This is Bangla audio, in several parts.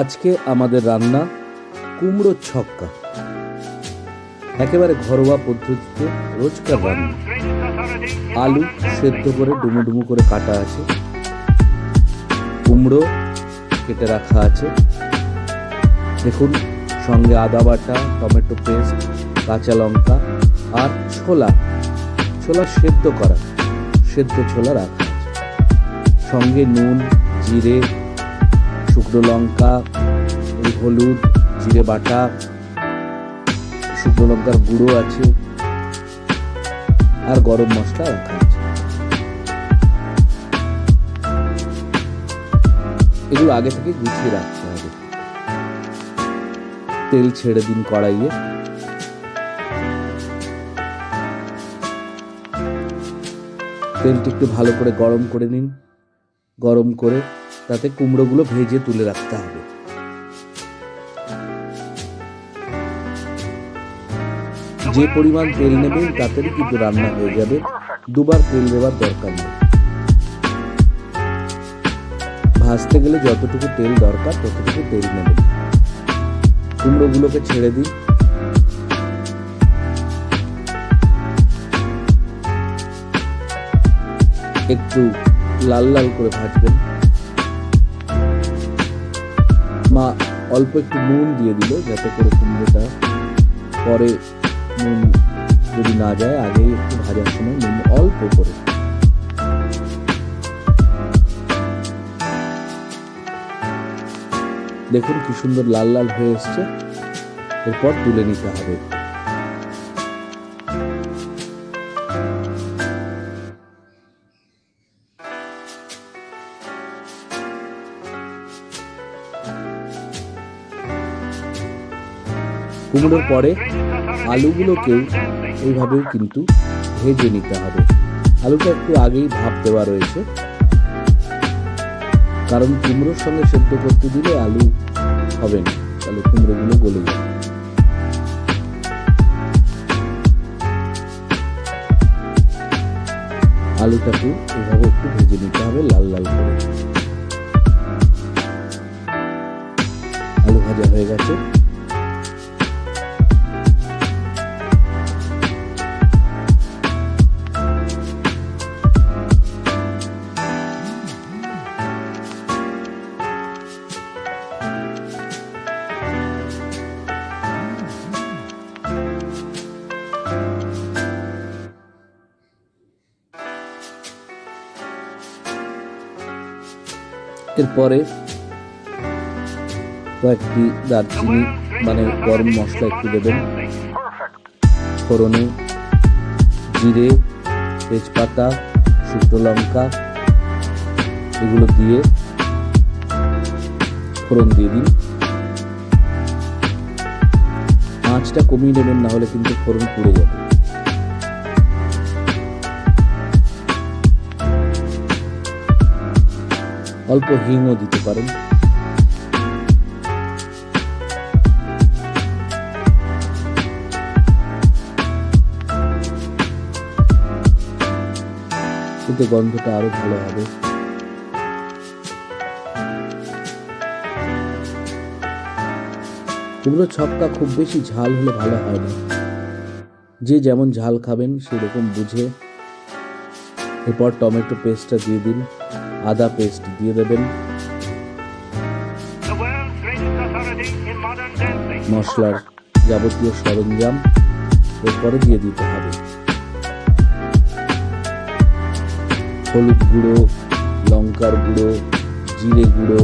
আজকে আমাদের রান্না কুমড়োর ছক্কা। একেবারে ঘরোয়া পদ্ধতিতে রোজকার রান্না। আলু সেদ্ধ করে ডুমু ডুমু করে কাটা আছে। কুমড়ো কেটে রাখা আছে। দেখুন, সঙ্গে আদা বাটা, টমেটো পেস্ট, কাঁচা লঙ্কা আর ছোলা। ছোলা সেদ্ধ করা, সেদ্ধ ছোলা রাখা সঙ্গে নুন, জিরে শুকনো লঙ্কা হলুদ, জিরে বাটা, শুকনো লঙ্কার গুঁড়ো আছে, আর গরম মশলা রাখা আছে। এগুলো আগে থেকে গুছিয়ে রাখতে হবে। তেল ছেড়ে দিন কড়াইয়ে। তেলটি একটু ভালো করে গরম করে নিন। গরম করে তাতে কুমড়োগুলো ভেজে তুলে রাখতে হবে। যে পরিমাণ তেল নেবেন তাতেই কিন্তু রান্না হয়ে যাবে। দুবার তেল দেওয়ার দরকার নেই। ভাজতে গেলে যতটুকু তেল দরকার ততটুকু তেল নেবেন কুমড়োগুলোকে ছেড়ে দিন একটু লাল লাল করে ভাজবেন। মা অল্প একটু নুন দিয়ে দিল যাতে করে কুমড়োটা পরে নুন যদি না যায়, আগেই একটু ভাজার সময় নুন অল্প করে। দেখুন কি সুন্দর লাল লাল হয়ে এসছে। এরপর তুলে নিতে হবে। কুমড়োর পরে আলুগুলোকেও এইভাবেও কিন্তু ভেজে নিতে হবে। আলুটা একটু আগেই ভাপ দেওয়া রয়েছে। কারণ কুমড়োর সঙ্গে সেদ্ধ করতে দিলে আলু হবে না। তাহলে কুমড়োগুলো গলে যাবে। আলুটাকে এভাবে একটু ভেজে নিতে হবে লাল লাল করে। আলু ভাজা হয়ে গেছে। এরপরে কয়েকটি দারচিনি মানে গরম মশলা একটু দেবেন। ফোড়নে জিরে, তেজপাতা, শুকনো লঙ্কা, এগুলো দিয়ে ফোড়ন দিয়ে দিন। আঁচটা কমিয়ে নেবেন না হলে কিন্তু ফোড়ন পুড়ে যাবে। অল্প হিংও দিতে পারেন। কিন্তু গন্ধটা আরও ভালো হবে। কুমড়ো ছক্কা খুব বেশি ঝাল হলে ভালো হয় না। যে যেমন ঝাল খাবেন সেরকম বুঝে এরপর টমেটো পেস্টটা দিয়ে দিন। আদা পেস্ট দিয়ে দেবেন। মশলার যাবতীয় সরঞ্জাম এরপরে দিয়ে দিতে হবে। হলুদ গুঁড়ো, লঙ্কার গুঁড়ো, জিরে গুঁড়ো।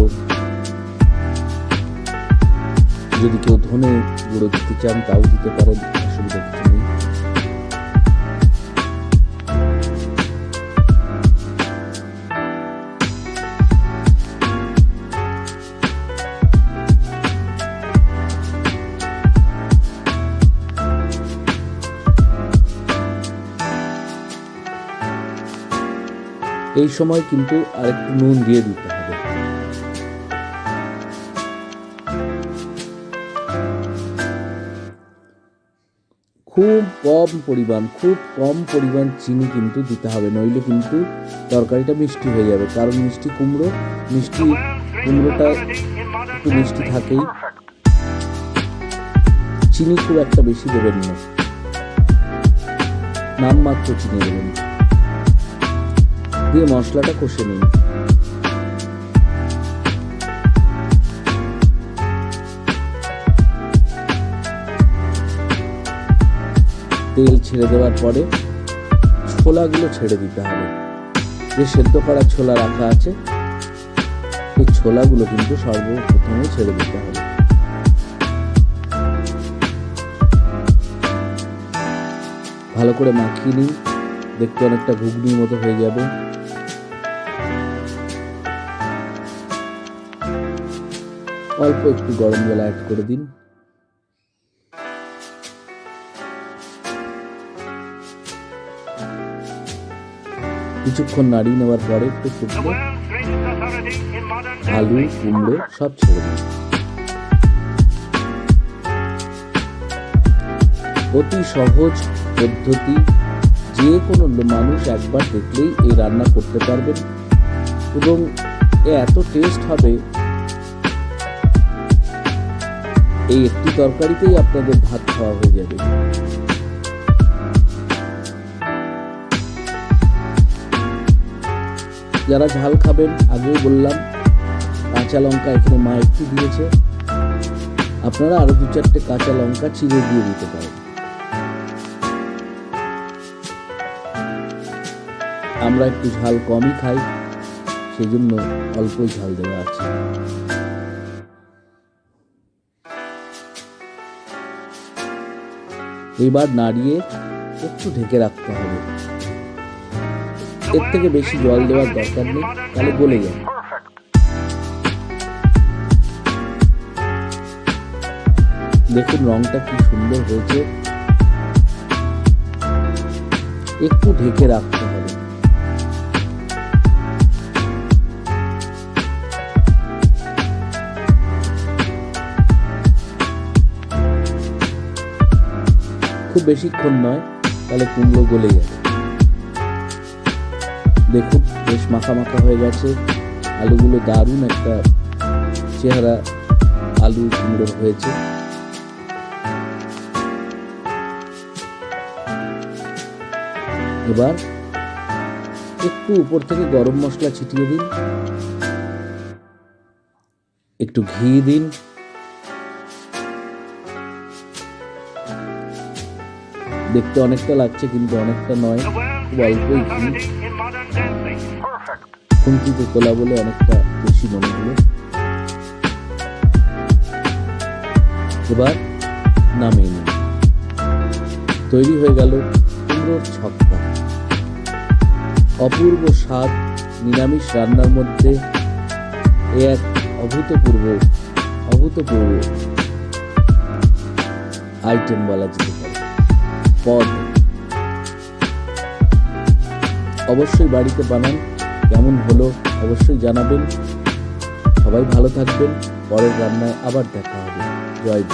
যদি কেউ ধনে গুঁড়ো দিতে চান, তাও দিতে পারেন। এই সময় কিন্তু আরেকটু নুন দিয়ে দিতে হবে। খুব কম পরিমাণ, খুব কম পরিমাণ চিনি কিন্তু দিতে হবে, নইলে কিন্তু তরকারিটা মিষ্টি হয়ে যাবে। কারণ মিষ্টি কুমড়ো, মিষ্টি কুমড়োটা একটু মিষ্টি থাকেই। চিনি খুব একটা বেশি দেবেন না। নামমাত্র চিনি দেবেন। দিয়ে মশলাটা কষে নিন। তেল ছেড়ে দেওয়ার পরে ছোলাগুলো ছেড়ে দিতে হবে। যে সেদ্ধ করা ছোলা রাখা আছে এই ছোলাগুলো কিন্তু সর্বপ্রথমে ছেড়ে দিতে হবে। ভালো করে মাখিয়ে নিন। দেখতে অনেকটা ঘুগনির মতো হয়ে যাবে। অল্প একটু গরম জল অ্যাড করে দিন। কিছুক্ষণ নাড়িয়ে নেওয়ার পরে একটু ফুটলে আলু, কুমড়ো সব ছেড়ে দিন। অতি সহজ পদ্ধতি, যে কোনো মানুষ একবার দেখলেই এই রান্না করতে পারবেন। এবং এত টেস্ট হবে এই একটি তরকারিতেই আপনাদের ভাত খাওয়া হয়ে যাবে। যারা ঝাল খাবেন, আগেও বললাম, কাঁচা লঙ্কা এখানে মা একটু দিয়েছে। আপনারা আরও দু চারটে কাঁচা লঙ্কা চিড়ে দিয়ে দিতে পারেন। আমরা একটু ঝাল কমই খাই সেই জন্য অল্পই ঝাল দেওয়া আছে। এবার নাড়িয়ে একটু ঢেকে রাখতে হবে। এর থেকে বেশি জল দেওয়ার দরকার নেই, তাহলে গলে যাবে। দেখুন রংটা কি সুন্দর হয়েছে। একটু ঢেকে রাখতে খুব বেশিক্ষণ নয়, তাহলে কুমড়ো গলে যাবে। দেখুন, বেশ মাখা মাখা হয়ে গেছে। আলুগুলো দারুণ একটা চেহারা আলু কুমড়োর হয়েছে। এবার একটু উপর থেকে গরম মশলা ছিটিয়ে দিন। একটু ঘি দিন। দেখতে অনেকটা লাগছে কিন্তু অনেকটা নয়। খুব অল্পই ঘি খুন্তিতে তোলা বলে অনেকটা বেশি মনে হলো। এবার নামিয়ে নিন তৈরি হয়ে গেল কুমড়োর ছক্কা। অপূর্ব স্বাদ নিরামিষ রান্নার মধ্যে এ এক অভূতপূর্ব অভূতপূর্ব আইটেম বলা যেতে পারে। পদ অবশ্যই বাড়িতে বানান, কেমন হলো অবশ্যই জানাবেন। সবাই ভালো থাকবেন, পরের রান্নায় আবার দেখা হবে। জয়